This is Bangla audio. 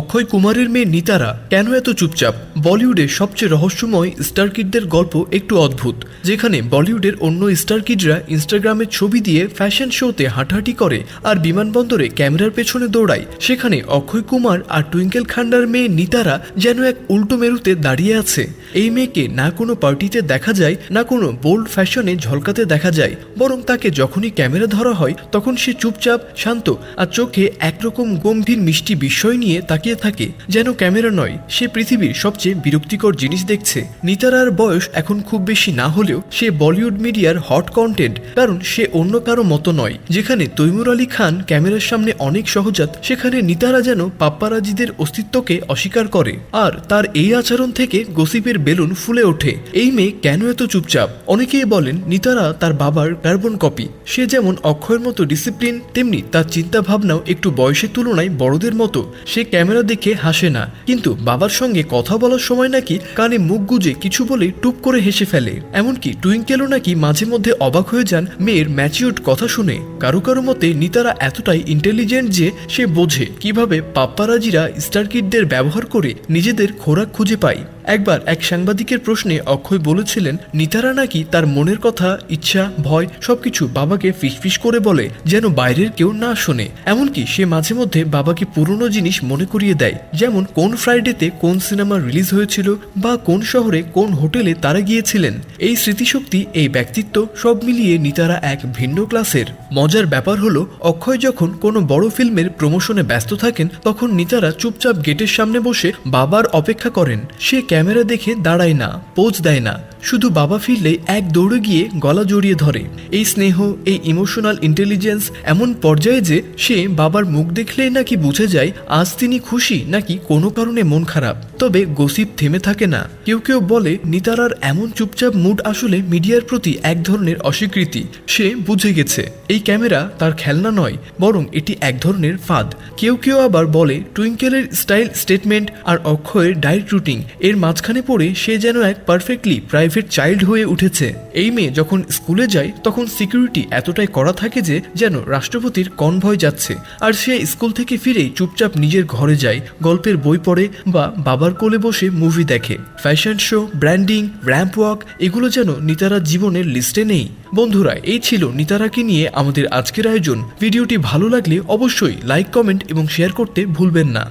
অক্ষয় কুমারের মেয়ে নিতারা কেন এত চুপচাপ? বলিউডের সবচেয়ে রহস্যময় স্টার কিডদের গল্প একটু অদ্ভুত, যেখানে বলিউডের অন্য স্টার কিডরা ইনস্টাগ্রামে ছবি দিয়ে ফ্যাশন শোতে হাঁটাহাঁটি করে আর বিমানবন্দরে ক্যামেরার পেছনে দৌড়ায়। সেখানে অক্ষয় কুমার আর টুইঙ্কেল খান্ডার মেয়ে নিতারা যেন এক উল্টো মেরুতে দাঁড়িয়ে আছে। এই মেয়েকে না কোনো পার্টিতে দেখা যায়, না কোনো বোল্ড ফ্যাশনে ঝলকাতে দেখা যায়, বরং তাকে যখনই ক্যামেরা ধরা হয়, তখন সে চুপচাপ, শান্ত আর চোখে একরকম গম্ভীর মিষ্টি বিস্ময় নিয়ে তাকিয়ে থাকে যেন ক্যামেরা নয়, সে পৃথিবীর সবচেয়ে বিরক্তিকর জিনিস দেখছে। নিতারার বয়স এখন খুব বেশি না হলেও সে বলিউড মিডিয়ার হট কন্টেন্ট, কারণ সে অন্য কারও মতো নয়। যেখানে তৈমুর আলী খান ক্যামেরার সামনে অনেক সহজাত, সেখানে নিতারা যেন পাপ্পারাজিদের অস্তিত্বকে অস্বীকার করে। আর তার এই আচরণ থেকে গসিপের বেলুন ফুলে ওঠে। এই মেয়ে কেন এত চুপচাপ? অনেকেই বলেন, নিতারা তার বাবার কার্বন কপি। সে যেমন অক্ষয়ের মতো ডিসিপ্লিন, তেমনি তার চিন্তা ভাবনাও একটু বয়সের তুলনায় বড়দের মতো। সে ক্যামেরা দেখে হাসে না। কিন্তু বাবার সঙ্গে কথা বলার সময় নাকি কানে মুখ গুজে কিছু বলে টুপ করে হেসে ফেলে। এমনকি টুইঙ্কেলও নাকি মাঝে মধ্যে অবাক হয়ে যান মেয়ের ম্যাচিউড কথা শুনে। কারও কারও মতে নিতারা এতটাই ইন্টেলিজেন্ট যে সে বোঝে কীভাবে পাপ্পারাজিরা স্টার কিডদের ব্যবহার করে নিজেদের খোরাক খুঁজে পায়। একবার এক সাংবাদিকের প্রশ্নে অক্ষয় বলেছিলেন, নিতারা নাকি তার মনের কথা, ইচ্ছা, ভয়, সবকিছু বাবাকে ফিসফিস করে বলে, যেন বাইরের কেউ না শোনে। এমনকি সে মাঝে মধ্যে বাবাকে পুরনো জিনিস মনে করিয়ে দেয়, যেমন কোন ফ্রাইডেতে কোন সিনেমা রিলিজ হয়েছিল বা কোন শহরে কোন হোটেলে তারা গিয়েছিলেন। এই স্মৃতিশক্তি, এই ব্যক্তিত্ব সব মিলিয়ে নিতারা এক ভিন্ন ক্লাসের। মজার ব্যাপার হলো, অক্ষয় যখন কোনো বড় ফিল্মের প্রমোশনে ব্যস্ত থাকেন, তখন নিতারা চুপচাপ গেটের সামনে বসে বাবার অপেক্ষা করেন। সে ক্যামেরা দেখে দাঁড়ায় না পৌঁছ দেয় না। শুধু বাবা ফিরলে এক দৌড়ে গিয়ে গলা জড়িয়ে ধরে। এই স্নেহ, এই ইমোশনাল ইন্টেলিজেন্স এমন পর্যায়ে যে সে বাবার মুখ দেখলেই নাকি বুঝে যায়, আজ তিনি খুশি নাকি কোনো কারণে মন খারাপ। তবে গসিপ থেমে থাকে না। কেউ কেউ বলে, নিতারার এমন চুপচাপ মুড আসলে মিডিয়ার প্রতি এক ধরনের অস্বীকৃতি। সে বুঝে গেছে, এই ক্যামেরা তার খেলনা নয়, বরং এটি এক ধরনের ফাঁদ। কেউ কেউ আবার বলে, টুইঙ্কেলের স্টাইল স্টেটমেন্ট আর অক্ষয়ের ডায়েট রুটিন, এর মাঝখানে পড়ে সে যেন এক পারফেক্টলি প্রাইভেট চাইল্ড হয়ে উঠেছে। এই মেয়ে যখন স্কুলে যায়, তখন সিকিউরিটি এতটাই করা থাকে যে, যেন রাষ্ট্রপতির কনভয় যাচ্ছে। আর সে স্কুল থেকে ফিরেই চুপচাপ নিজের ঘরে যায়, গল্পের বই পড়ে বা বাবার কোলে বসে মুভি দেখে। Fashion show branding ramp walk এগুলো যেন নিতারা জীবনের লিস্টে নেই। বন্ধুরা, এই ছিল নিতারাকে নিয়ে আমাদের আজকের আয়োজন। ভিডিওটি ভালো লাগলে অবশ্যই লাইক কমেন্ট এবং শেয়ার করতে ভুলবেন না।